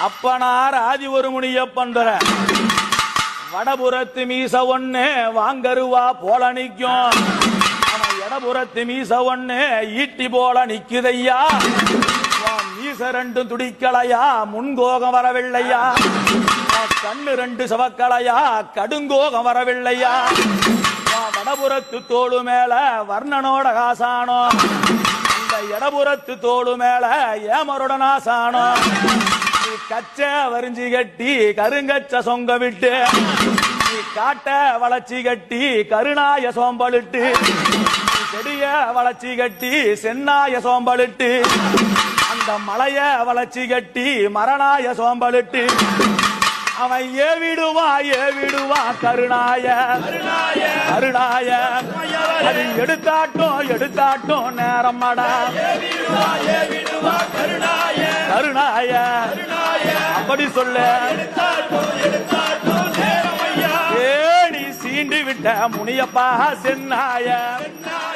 அப்பனார் ஆதி ஒரு முனியப்பன்ற வடபுறத்து மீச ஒண்ணு வாங்கருவா போல நிக்கும் அவன் இடபுறத்து மீச ஒண்ணு ஈட்டி போல நிக்குதையா மீச ரெண்டும் துடிக்கலையா? முன்கோகம் வரவில்லையா? கண்ணு ரெண்டு சவக்கலையா? கடுங்கோகம் வரவில்லையா? வடபுறத்து தோடு மேல வர்ணனோட காசானோ? இந்த இடபுறத்து தோடு மேல ஏமருடன் ஆசானோ? நீ கச்ச வரிஞ்சி கட்டி கருங்கச்ச சொங்க விட்டு. நீ காட்ட வளர்ச்சி கட்டி கருணாய சோம்பலிட்டு. செடிய வளர்ச்சி கட்டி சென்னாய சோம்பலிட்டு. அந்த மலைய வளர்ச்சி கட்டி மரணாய சோம்பலிட்டு. அவன் ஏ விடுவா ஏ விடுவா கருணாய. கருணாய. அது எடுத்தாட்டும் எடுத்தாட்டும் நேரமாடா கருணாய அப்படி சொல்ல. ஏடி சீண்டி விட்ட முனியப்பா சென்னாய சென்னாய.